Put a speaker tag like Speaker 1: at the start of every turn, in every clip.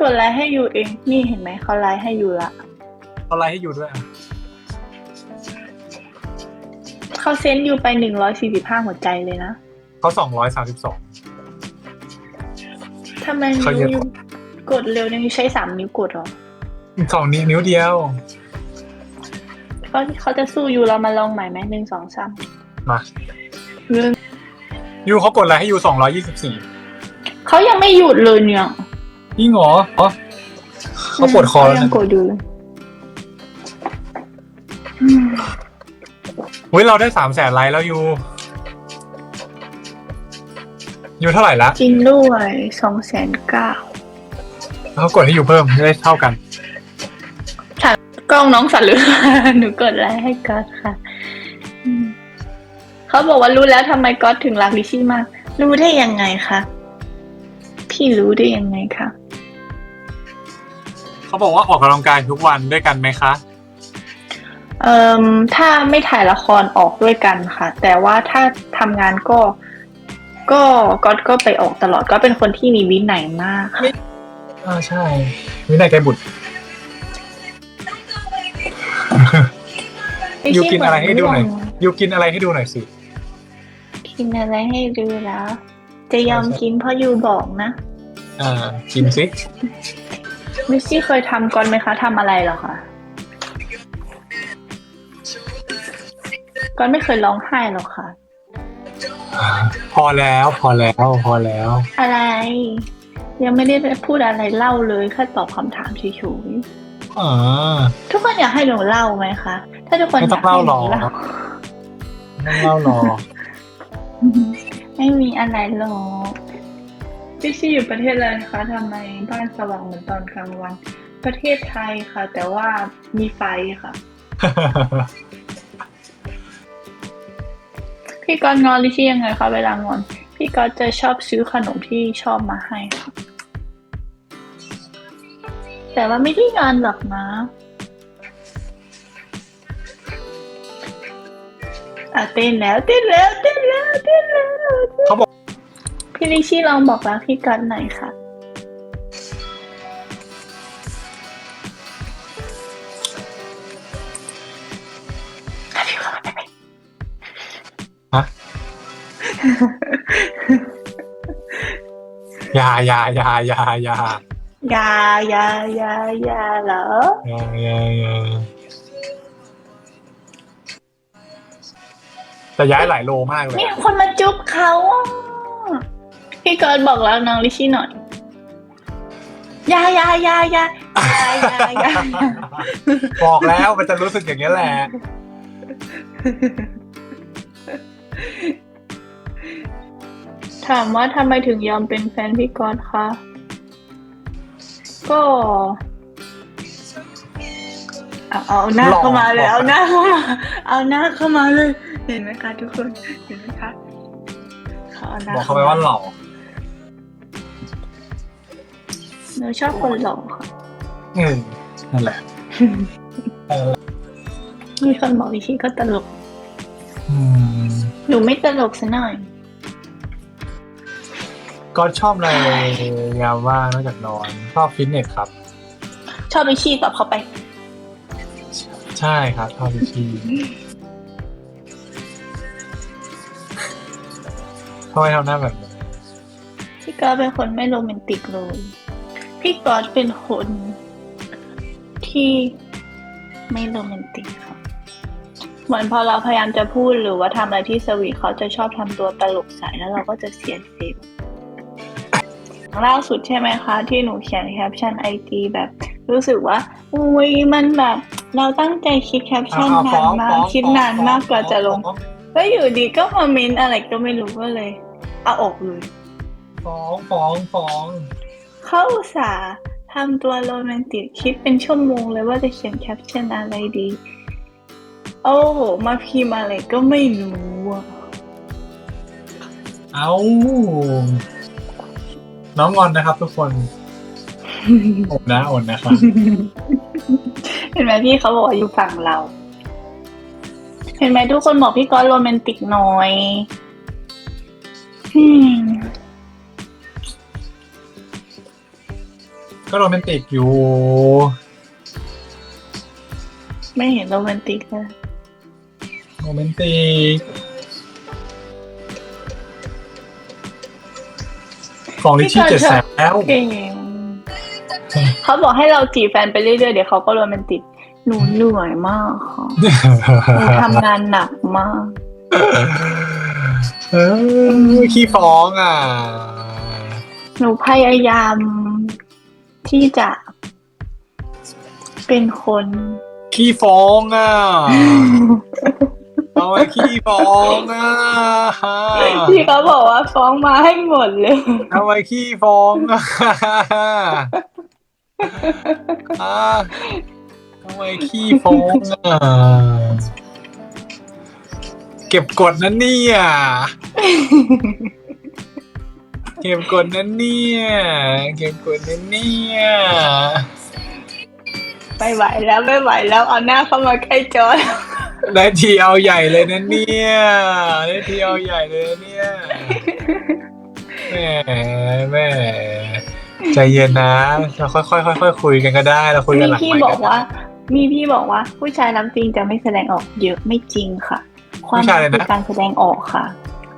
Speaker 1: กดไลค์ให้ยูเอง นี่เห็นไหมเขาไลค์ให้ยูละ
Speaker 2: เขาไลน์ให้อยู่ด้วยอะ
Speaker 1: เขาเซนยูไปหนึ่งร้อยสี่สิบห้าหัวใจเลยนะ
Speaker 2: เขาสองร้อยสามสิบสอง
Speaker 1: ทำไม
Speaker 2: เขาเย
Speaker 1: ยู
Speaker 2: อะ
Speaker 1: ยูกดเร็วยังใช้สามนิ้วกดเหรอ
Speaker 2: สองนิ้วนิ้วเดียว
Speaker 1: เขาเขาจะสู้ยูเรามาลองใหม่ไหมหนึ่งสองสาม
Speaker 2: มา
Speaker 1: หนึ่ง
Speaker 2: ยูเขากดไลน์ให้ยูสองร้อยยี่สิบสี่
Speaker 1: เขายังไม่หยุดเลยเนี่ย
Speaker 2: นี่หรออ๋อเขาปวดคอแล้ว
Speaker 1: เขายั
Speaker 2: นะ
Speaker 1: งกดอยู่เลยอืม
Speaker 2: เฮ้ยเราได้สามแสนไลค์แล้วยูยูเท่าไหร่ละ
Speaker 1: จริงด้วยสองแสนเก้า
Speaker 2: เขากดให้ยูเพิ่มจะได้เท่ากัน
Speaker 1: กล้องน้องสัตว์หรือ หนูกดไลค์ให้ก๊อตค่ะอืมเขาบอกว่ารู้แล้วทำไมก๊อตถึงรักลิชชี่มาก รู้ได้ยังไงคะพี่รู้ได้ยังไงคะ
Speaker 2: เขาบอกว่าออกกำลังกายทุกวันด้วยกันไหมคะ
Speaker 1: เอ่อถ้าไม่ถ่ายละครออกด้วยกันค่ะ แต่ว่าถ้าทำงานก็ ก็ก๊อตก็ไปออกตลอดก็เป็นคนที่มีวินัยมากค่ะ
Speaker 2: อ่าใช่วินัยไกรบุตรยูกินอะไรให้ดูหน่อยยูกินอะไรให้ดูหน่อยสิ
Speaker 1: กินอะไรให้ดูแล้ว จะยอมกินเพราะยูบอกนะ
Speaker 2: อ่า กินสิ
Speaker 1: มิชชี่เคยทำก่อนไหมคะทำอะไรเหรอคะก่อนไม่เคยร้องไห้หรอกค่ะ
Speaker 2: พอแล้วพอแล้วพอแล้ว
Speaker 1: อะไร ยังไม่ได้พูดอะไรเล่าเลยแค่ตอบคำถามเฉย
Speaker 2: อ่า
Speaker 1: ๆทุกคนอยากให้หนูเล่าไหมคะถ้าทุกคน
Speaker 2: ไม่
Speaker 1: อ
Speaker 2: ต้
Speaker 1: ยา
Speaker 2: อกง
Speaker 1: ให้
Speaker 2: เล่า
Speaker 1: ห
Speaker 2: หร
Speaker 1: นู
Speaker 2: อก
Speaker 1: เล่า
Speaker 2: ต้องเล่าหรอ
Speaker 1: ไม่มีอะไรหรอก พี่ชี่อยู่ประเทศอะไรนะคะทำไมบ้านสว่างเหมือนตอนกลางวัน ประเทศไทยค่ะ แต่ว่ามีไฟค่ะ พี่กอนงอนลิชี่ยังไงคะเวลางอน พี่กอนจะชอบซื้อขนมที่ชอบมาให้ค่ะ แต่ว่าไม่ได้งอนหรอกนะ อะเต้นแล้วเต้นแล้วเต้นแล้วเต้นแล้ว
Speaker 2: เขาบอก
Speaker 1: พี่ลิชี่ลองบอกรักพี่กอนหน่อยค่ะ
Speaker 2: ฮะอย่าอย่าอย่าอย่าอย่า
Speaker 1: อยาอยาอยาอยาเหรอ
Speaker 2: อย่าอย่าอย่าแต่ย้ายหลายโลมากเลย
Speaker 1: มีคนมาจุ๊บเขาอะ พี่กอนบอกแล้วน้องลิชี่หน่อยอยาอยาอยาอยาอยาอยาอยา
Speaker 2: บอกแล้วมันจะรู้สึกอย่างนี้ยแหละ
Speaker 1: ถามว่าทำไมถึงยอมเป็นแฟนพี่กอนคะ ก็ เอาเอาหน้าเข้ามาเลยเอาหน้าเข้ามาเอาหน้าเข้ามาเลย เห็นไหมคะทุกคนเห็นไหมคะเขาเอาหน้า
Speaker 2: บอกเขาไปว่าหล่อ
Speaker 1: หนูชอบคนหล่อค่ะ
Speaker 2: อืมนั่นแหละ
Speaker 1: มีคนบอกวิชีก็ตลก
Speaker 2: อืม
Speaker 1: หนูไม่ตลกซะหน่อย
Speaker 2: ก็ชอบอะไรยามว่างนอกจากนอน ชอบฟิตเนสครับ
Speaker 1: ชอบวิชีตอบเขาไป
Speaker 2: ใช่ครับ ชอบวิชีทำไมทำหน้าแบบนี้
Speaker 1: พี่กอตเป็นคนไม่โรแมนติกเลย พี่กอตเป็นคนที่ไม่โรแมนติกค่ะ เหมือนพอเราพยายามจะพูดหรือว่าทำอะไรที่สวีทเขาจะชอบทำตัวตลกใส่แล้วเราก็จะเสียเซลล์ล่าสุดใช่ไหมคะ ที่หนูเขียนแคปชั่นไอจีแบบ รู้สึกว่า อุ้ยมันแบบ เราตั้งใจคิดแคปชั่น
Speaker 2: อ่
Speaker 1: นา
Speaker 2: ฟ้
Speaker 1: น
Speaker 2: อง
Speaker 1: มา
Speaker 2: ฟ้
Speaker 1: ก
Speaker 2: อง
Speaker 1: คิดนานมากกว่าจะลง
Speaker 2: ฟ้อง
Speaker 1: แล้วอยู่ดีก็มาเมนอะไรก็ไม่รู้ก็เลยเอาออกเลย
Speaker 2: ฟ้องฟ้องฟ้อง
Speaker 1: เขาอุตส่าห์ทำตัวโรแมนติกคิดเป็นชั่วโมงเลยว่าจะเขียนแคปชั่นอะไรดี โอ้โห มาพิมพ์อะไรก็ไม่รู้อะ
Speaker 2: เอาน้องงอนนะครับทุกคนอดนะอดนะครับ
Speaker 1: เห็นไหมพี่เขาบอกว่าอยู่ฝั่งเรา เห็นไหมทุกคนบอกพี่ก้อนโรแมนติกหน่อย อืม
Speaker 2: ก็โรแมนติกอยู่
Speaker 1: ไม่เห็นโรแมนติกเลย
Speaker 2: โรแมนติก ของลิชชี่เจ็ดแสนแล้ว
Speaker 1: เก่งเขาบอกให้เราจีบแฟนไปเรื่อยๆ เดี๋ยวเขาก็โรแมนติก หนูเหนื่อยมากค่ะหนูทำงานหนักมาก
Speaker 2: เออขี้ฟ้องอะ
Speaker 1: หนูพยายาม ที่จะเป็นคน
Speaker 2: ขี้ฟ้องอะเอาไว้ขี้ฟ้องอะ
Speaker 1: ที่เขาบอกว่าฟ้องมาให้หมดเลย
Speaker 2: เอาไว้ขี้ฟ้องอะอะเอาไว้ขี้ฟ้องอะเก็บกดนั่นเนี่ย เก็บกดนั่นเนี่ย เก็บกดนั่นเนี่ย
Speaker 1: ไม่ไหวแล้วไม่ไหวแล้วเอาหน้าเข้ามาใกล้จอ
Speaker 2: ได้ทีเอาใหญ่เลยนะเนี่ยได้ทีเอาใหญ่เลยนะเนี่ยแหมแหมใจเย็นนะ เราค่อยๆค่อยๆคุยกันก็ได้เราคุยกัน
Speaker 1: มี
Speaker 2: หลัง
Speaker 1: พี่
Speaker 2: ไมค์
Speaker 1: บอกว่า มีพี่บอกว่า ผู้ชายรักจริงจะไม่แสดงออกเยอะไม่จริงค่ะ ความรักคือการแสดงออกค่ะ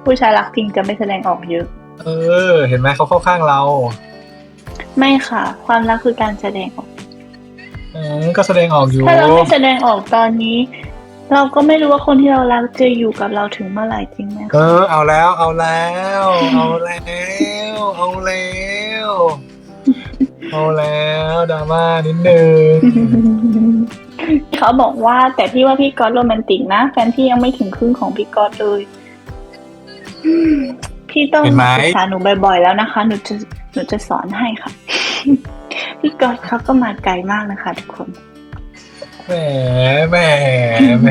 Speaker 1: ผู้ชายรักจริงจะไม่แสดงออกเยอะ
Speaker 2: เออ เห็นไหมเขาเข้าข้างเรา
Speaker 1: ไม่ค่ะ ความรักคือการแสดงออก
Speaker 2: เออก็แสดงออกอยู่
Speaker 1: ถ้าเราไม่แสดงออกตอนนี้ เราก็ไม่รู้ว่าคนที่เรารักจะอยู่กับเราถึงเมื่อไหร่จริงไหม
Speaker 2: เอ
Speaker 1: คะ
Speaker 2: อ เอาแล้ว เอาแล้ว เอาแล้ว เอาแล้วเอาแล้วดราม่านิดนึง
Speaker 1: เขาบอกว่าแต่พี่ว่าพี่ก๊อตโรแมนติกนะแฟนพี่ยังไม่ถึงครึ่งของพี่ก๊อตเลยอืม พี่ต้อง
Speaker 2: เห็นไหม
Speaker 1: ศึกษาหนูบ่อยๆแล้วนะคะ หนูจะหนูจะสอนให้ค่ะ พี่ก๊อตเขาก็มาไกลมากนะคะ ทุกคน
Speaker 2: แหมแหมแหม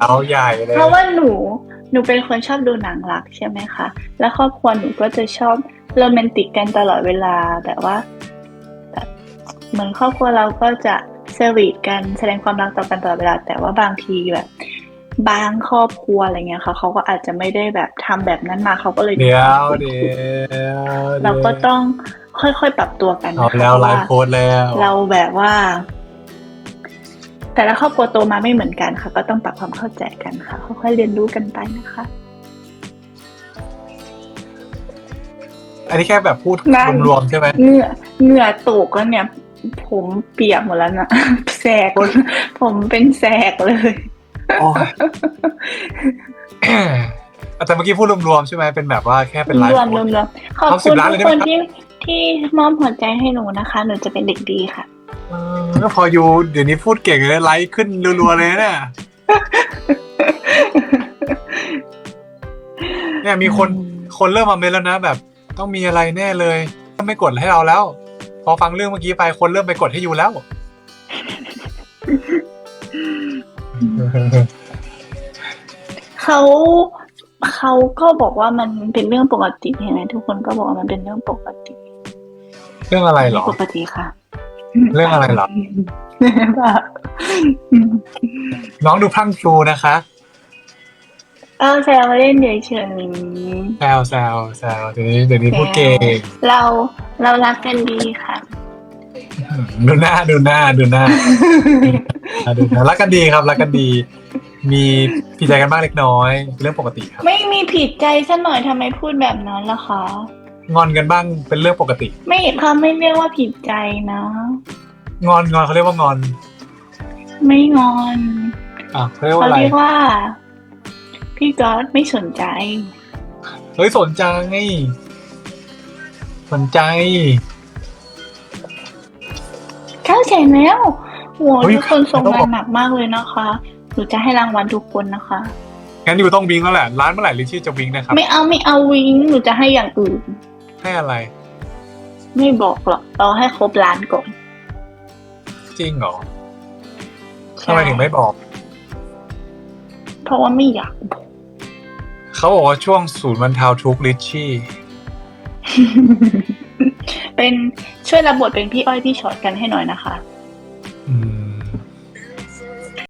Speaker 2: เอาใหญ่เลย
Speaker 1: เพราะว่าหนูหนูเป็นคนชอบดูหนังรักใช่ไหมคะ แล้วครอบครัวหนูก็จะชอบโรแมนติกกันตลอดเวลาแบบว่าแบบเหมือนครอบครัวเราก็จะเซอร์วิสกันแสดงความรักต่อกันตลอดเวลา แต่ว่าบางทีแบบ บางครอบครัวอะไรเงี้ยค่ะเขาก็อาจจะไม่ได้แบบทำแบบนั้นมาเขาก็เลย
Speaker 2: เดี๋ยวเดี๋ยว
Speaker 1: เราก็ต้องค่อยๆปรับตัวกัน
Speaker 2: เอา
Speaker 1: นะคะ
Speaker 2: แล้ว
Speaker 1: เพ
Speaker 2: ไล
Speaker 1: ราะ
Speaker 2: ฟ์
Speaker 1: ว่า
Speaker 2: โพสต์แล้ว
Speaker 1: เราแบบว่า แต่ละครอบครัวโตมาไม่เหมือนกันค่ะ ก็ต้องปรับความเข้าใจกันค่ะค่อยๆเรียนรู้กันไปนะคะ
Speaker 2: อันนี้แค่แบบพูด
Speaker 1: นั่น
Speaker 2: รวมๆใช่ไหม
Speaker 1: เหงื่อเหงื่อตกแล้วเนี่ย ผมเปียกหมดแล้วนะแสกผมเป็นแสกเลย
Speaker 2: โอ้ย แต่เมื่อกี้พูดรวมๆใช่ไหมเป็นแบบว่าแค่เป็นไลฟ์
Speaker 1: รวม
Speaker 2: โพ
Speaker 1: ร
Speaker 2: ส
Speaker 1: วม
Speaker 2: ต์
Speaker 1: รวมขอบ
Speaker 2: เอา
Speaker 1: คุณ
Speaker 2: 10ล้าน
Speaker 1: ทุ
Speaker 2: เลย
Speaker 1: ก
Speaker 2: ได้
Speaker 1: ค
Speaker 2: ไหม
Speaker 1: น
Speaker 2: ครับ
Speaker 1: ที่ที่มอบหัวใจให้หนูนะคะ หนูจะเป็นเด็กดีค่ะ
Speaker 2: เออก็พออยู่เดี๋ยวนี้พูดเก่งเลยไลฟ์ขึ้นรัวๆเลยเนี่ยเนี่ยมีคนคนเริ่มมาเมนแล้วนะ แบบ ต้องมีอะไรแน่เลยไม่กดให้เราแล้ว พอฟังเรื่องเมื่อกี้ไปคนเริ่มไปกดให้อยู่แล้ว
Speaker 1: เขาเขาก็บอกว่ามันเป็นเรื่องปกติเห็นไหมทุกคนก็บอกว่ามันเป็นเรื่องปกติ
Speaker 2: เรื่องอะไรเหรอ
Speaker 1: ปกติค่ะ
Speaker 2: เรื่องอะไรเหรอ
Speaker 1: แบบ
Speaker 2: น้องดูพรั่งพรูนะคะ
Speaker 1: เออแซวเล่นเฉย
Speaker 2: แซวแซวแซวเดี๋ยวนี้เดี๋ยวนี้พูดเก่ง
Speaker 1: ๆเราเรารักกันดีค่ะ
Speaker 2: ดูหน้าดูหน้าดูหน้า ดูหน้ารักกันดีครับรักกันดี มีผิดใจกันบ้างเล็กน้อยเป็นเรื่องปกติครับ
Speaker 1: ไม่มีผิดใจสักหน่อยทำไมพูดแบบนั้นล่ะคะ
Speaker 2: งอนกันบ้างเป็นเรื่องปกติ
Speaker 1: ไม่เขาไม่เรียกว่าผิดใจนะ
Speaker 2: งอนงอนเขาเรียกว่างอน
Speaker 1: ไม่งอน
Speaker 2: อะเขาเรียกว่า
Speaker 1: เขา
Speaker 2: อะไร
Speaker 1: เรียกว่า พี่ก๊อตไม่สนใจ
Speaker 2: เฮ้ยสนใจสนใจ
Speaker 1: เข้าใจแล้ว โห
Speaker 2: เฮ้ย
Speaker 1: ทุกคนส่ง
Speaker 2: ต้อง
Speaker 1: งา
Speaker 2: บอนก
Speaker 1: หนักมากเลยนะคะหนูจะให้รางวัลทุกคนนะคะ
Speaker 2: งั้นอยู่ต้องวิงแล้วแหละ ร้านเมื่อไหร่ลิชชี่จะวิงนะครับ
Speaker 1: ไม่เอาไม่เอาวิงหนูจะให้อย่างอื่น
Speaker 2: ให้อะไร
Speaker 1: ไม่บอกหรอกเราให้ครบล้านก่อน
Speaker 2: จริงเหรอทำไมถึงไม่บอก
Speaker 1: เพราะว่าไม่อยากบอก
Speaker 2: เขาบอกว่าช่วงศูนย์บรรเทาทุกข์ลิชชี่
Speaker 1: เป็นช่วยรับบทเป็นพี่อ้อยพี่ช็อตกันให้หน่อยนะคะ